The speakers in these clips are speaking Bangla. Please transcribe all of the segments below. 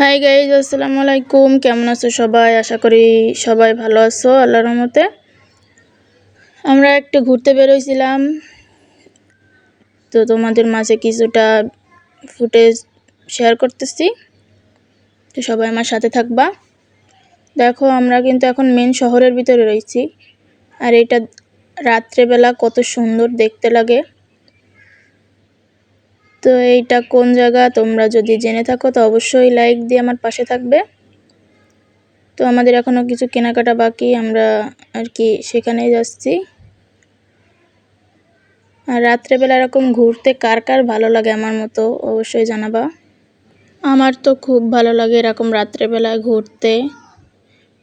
হাই গাইজ আসসালামু আলাইকুম কেমন আছো সবাই? আশা করি সবাই ভালো আছো, আল্লাহর রহমতে। আমরা একটু ঘুরতে বেরোইছিলাম। তো তোমাদের মাঝে কিছুটা ফুটেজ শেয়ার করতেছি। তো সবাই আমার সাথে থাকবা। দেখো, আমরা কিন্তু এখন মেন শহরের ভিতরে রয়েছি। আর এটা রাত্রেবেলা কত সুন্দর দেখতে লাগে। তো এইটা কোন জায়গা? তোমরা যদি জেনে থাকো, তো অবশ্যই লাইক দিয়ে আমার পাশে থাকবে। তো আমাদের এখনও কিছু কেনাকাটা বাকি, আমরা আর কি সেখানেই যাচ্ছি। আর রাত্রেবেলা এরকম ঘুরতে কার কার ভালো লাগে আমার মতো, অবশ্যই জানাবা। আমার তো খুব ভালো লাগে এরকম রাত্রেবেলায় ঘুরতে।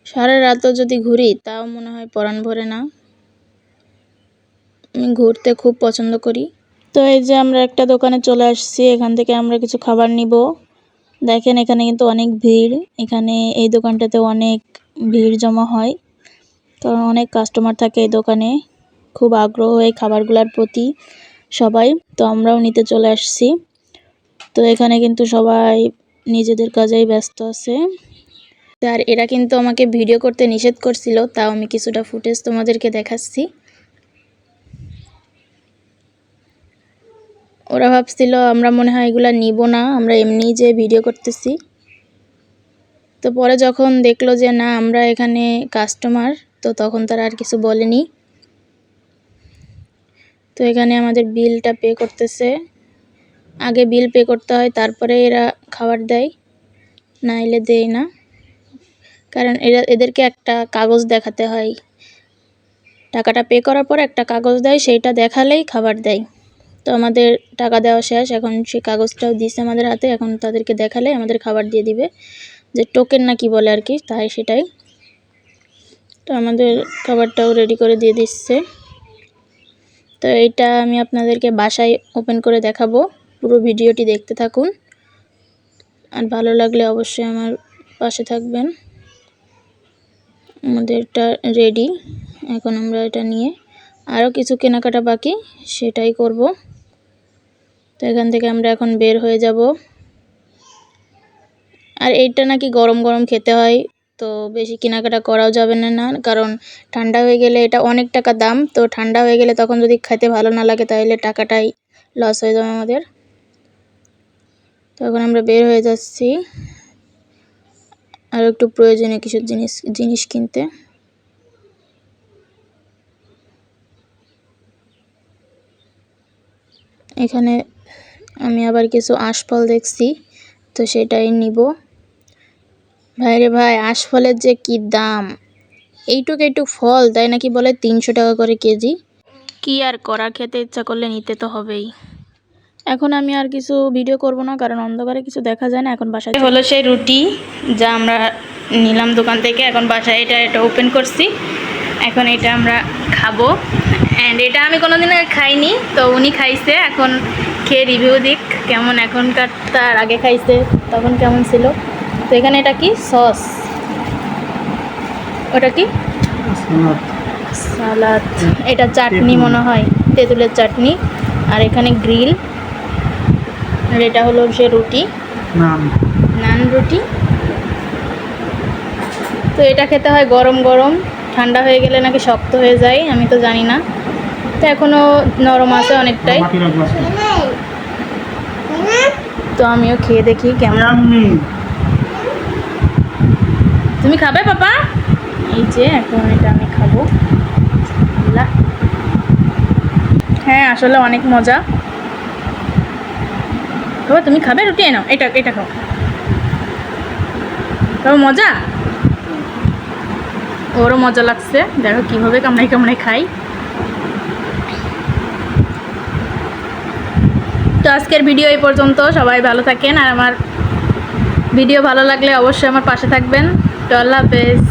সারা রাতও যদি ঘুরি, তাও মনে হয় পরাণ ভরে না। আমি ঘুরতে খুব পছন্দ করি। তো এই যে আমরা একটা দোকানে চলে আসছি, এখান থেকে আমরা কিছু খাবার নিব। দেখেন, এখানে কিন্তু অনেক ভিড়। এখানে এই দোকানটাতে অনেক ভিড় জমা হয়। কারণ অনেক কাস্টমার থাকে এই দোকানে। খুব আগ্রহ এই খাবারগুলোর প্রতি সবাই। তো আমরাও নিতে চলে আসছি। তো এখানে কিন্তু সবাই নিজেদের কাজেই ব্যস্ত আছে। আর এরা কিন্তু আমাকে ভিডিও করতে নিষেধ করছিল, তাও আমি কিছুটা ফুটেজ তোমাদেরকে দেখাচ্ছি। ওরা ভাবছিল, আমরা মনে হয় এগুলো নিব না, আমরা এমনিই যে ভিডিও করতেছি। তো পরে যখন দেখল যে, না, আমরা এখানে কাস্টমার তো তখন তারা আর কিছু বলেনি। তো এখানে আমাদের বিলটা পে করতেছে। আগে বিল পে করতে হয়, তারপরে এরা খাবার দেয়। না এলে দেয় না। কারণ এরা, এদেরকে একটা কাগজ দেখাতে হয়। টাকাটা পে করার পর একটা কাগজ দেয়, সেইটা দেখালেই খাবার দেয়। তো আমাদের টাকা দেওয়া শেষ। এখন সেই কাগজটাও দিছে আমাদের হাতে। এখন তাদেরকে দেখালে আমাদের খাবার দিয়ে দিবে। যে টোকেন না কি বলে আর কি, তাই সেটাই। তো আমাদের খাবারটাও রেডি করে দিয়ে দিচ্ছে। তো এইটা আমি আপনাদেরকে বাসায় ওপেন করে দেখাবো। পুরো ভিডিওটি দেখতে থাকুন। আর ভালো লাগলে অবশ্যই আমার পাশে থাকবেন। আমাদের এটা রেডি এখন আমরা এটা নিয়ে আরও কিছু কেনাকাটা বাকি, সেটাই করব। তো এখান থেকে আমরা এখন বের হয়ে যাব। আর এইটা নাকি গরম গরম খেতে হয়, তো বেশি কেনাকাটা করাও যাবে না না, কারণ ঠান্ডা হয়ে গেলে এটা অনেক টাকা দাম, তো ঠান্ডা হয়ে গেলে তখন যদি খেতে ভালো না লাগে তাহলে টাকাটাই লস হয়ে যাবে আমাদের। তখন আমরা বের হয়ে যাচ্ছি। আর একটু প্রয়োজনীয় কিছু জিনিস জিনিস কিনতে। এখানে আমি আবার কিছু আশফল দেখছি তো সেটাই নিব। ভাই রে ভাই আশফলের যে কি দাম? এইটুক এইটুক ফল তাই নাকি বলে তিনশো টাকা করে কেজি? কি আর করা খেতে ইচ্ছা করলে নিতে তো হবেই। এখন আমি আর কিছু ভিডিও করব না কারণ অন্ধকারে কিছু দেখা যায় না এখন বাসায় হলো সেই রুটি যা আমরা নিলাম দোকান থেকে এখন বাসায় এটা এটা ওপেন করছি। এখন এটা আমরা খাব। অ্যান্ড এটা আমি কোনোদিন আগে খাইনি তো উনি খাইছে এখন খেয়ে রিভিউ দিক কেমন এখনকার তার আগে খাইছে তখন কেমন ছিল। তো এখানে এটা কি? সস ওটা কি? সালাদ। এটা চাটনি মনে হয় তেঁতুলের চাটনি। আর এখানে গ্রিল আর এটা হলো সে রুটি। নান রুটি। তো এটা খেতে হয় গরম গরম। ঠান্ডা হয়ে গেলে নাকি শক্ত হয়ে যায়, আমি তো জানি না। তো এখনও নরম আছে অনেকটাই। তো আমিও খেয়ে দেখি কেমন। তুমি খাবে পাপা? এই যে, এখন এটা আমি খাব। হ্যাঁ আসলে অনেক মজা। তুমি খাবে? রুটি এনো এটা এটা খাও। বাবা, মজা? ওরও মজা লাগছে। দেখো কীভাবে কামড়াই কামড়াই খাই। তো আজকের ভিডিও এই পর্যন্ত। সবাই ভালো থাকেন। আর আমার ভিডিও ভালো লাগলে অবশ্যই আমার পাশে থাকবেন। তো আল্লাহ হাফেজ।